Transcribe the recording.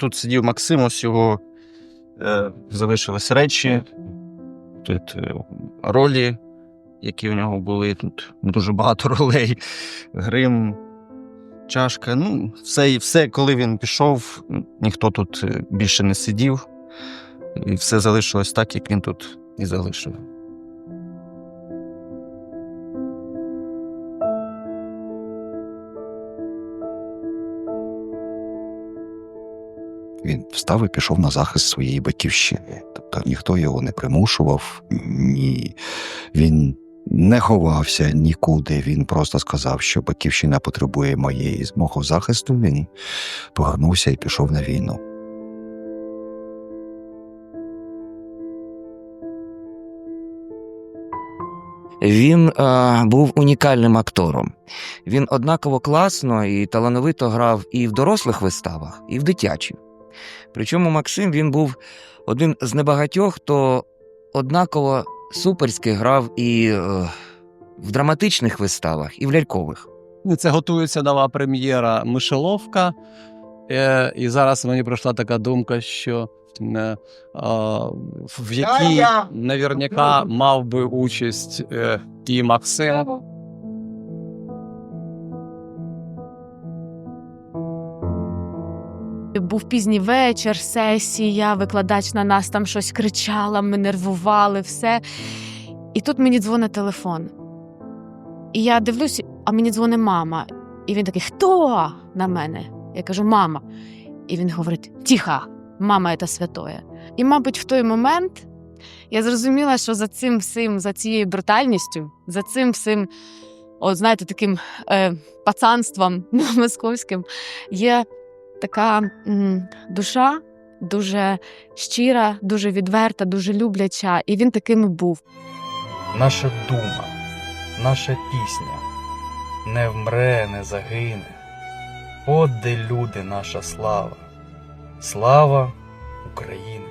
тут сидів Максим, ось його е, залишились речі, тут е, ролі, які у нього були. Тут дуже багато ролей. Грим, чашка. Ну, все, і все, коли він пішов, ніхто тут е, більше не сидів. І все залишилось так, як він тут і залишив. Він встав і пішов на захист своєї батьківщини. Тобто ніхто його не примушував, ні. Він не ховався нікуди. Він просто сказав, що батьківщина потребує моєї мого захисту. Він повернувся і пішов на війну. Він е, був унікальним актором. Він однаково класно і талановито грав і в дорослих виставах, і в дитячих. Причому Максим він був один з небагатьох, хто однаково суперськи грав і е, в драматичних виставах, і в лялькових. Це готується нова прем'єра Мишеловка. Е, і зараз мені прийшла така думка, що е, в якій наверняка мав би участь е, і Максим. Був пізній вечір, сесія, викладач на нас там щось кричала, ми нервували, все. І тут мені дзвонить телефон. І я дивлюсь, а мені дзвонить мама. І він такий: Хто на мене? Я кажу, мама. І він говорить: Тихо, мама це святое. І, мабуть, в той момент я зрозуміла, що за цим всім, за цією брутальністю, за цим всім, от знаєте, таким е, пацанством московським є така м, душа, дуже щира, дуже відверта, дуже любляча, і він таким і був. наша дума, наша пісня не вмре, не загине. От де люди наша слава, слава України.